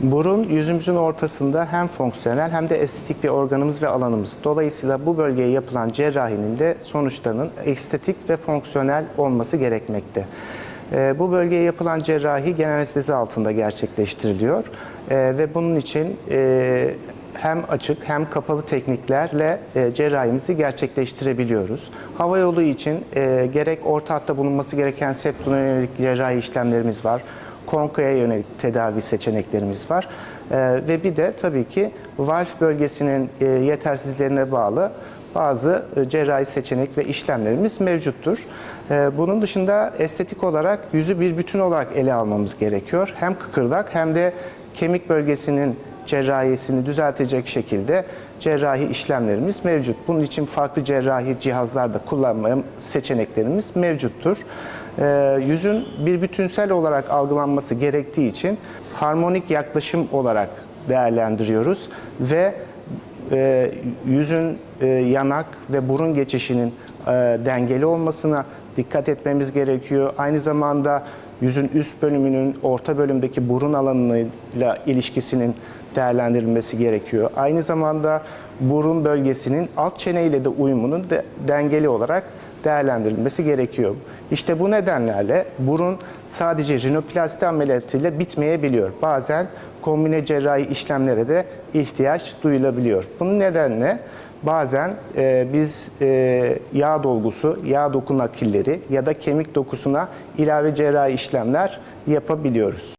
Burun yüzümüzün ortasında hem fonksiyonel hem de estetik bir organımız ve alanımız. Dolayısıyla bu bölgeye yapılan cerrahinin de sonuçlarının estetik ve fonksiyonel olması gerekmekte. Ee, Bu bölgeye yapılan cerrahi genel anestezi altında gerçekleştiriliyor Ee, ve bunun için e, hem açık hem kapalı tekniklerle e, cerrahimizi gerçekleştirebiliyoruz. Hava yolu için e, gerek orta hatta bulunması gereken septuma yönelik cerrahi işlemlerimiz var. Konkaya yönelik tedavi seçeneklerimiz var. E, ve bir de tabii ki valf bölgesinin e, yetersizlerine bağlı bazı e, cerrahi seçenek ve işlemlerimiz mevcuttur. E, Bunun dışında estetik olarak yüzü bir bütün olarak ele almamız gerekiyor. Hem kıkırdak hem de kemik bölgesinin cerrahisini düzeltecek şekilde cerrahi işlemlerimiz mevcut. Bunun için farklı cerrahi cihazlar da kullanma seçeneklerimiz mevcuttur. Ee, yüzün bir bütünsel olarak algılanması gerektiği için harmonik yaklaşım olarak değerlendiriyoruz ve e, yüzün e, yanak ve burun geçişinin e, dengeli olmasına dikkat etmemiz gerekiyor. Aynı zamanda yüzün üst bölümünün orta bölümdeki burun alanıyla ilişkisinin değerlendirilmesi gerekiyor. Aynı zamanda burun bölgesinin alt çeneyle de uyumunun de dengeli olarak değerlendirilmesi gerekiyor. İşte bu nedenlerle burun sadece rinoplasti ameliyatıyla bitmeyebiliyor. Bazen kombine cerrahi işlemlere de ihtiyaç duyulabiliyor. Bunun nedenle bazen e, biz e, yağ dolgusu, yağ doku nakilleri ya da kemik dokusuna ilave cerrahi işlemler yapabiliyoruz.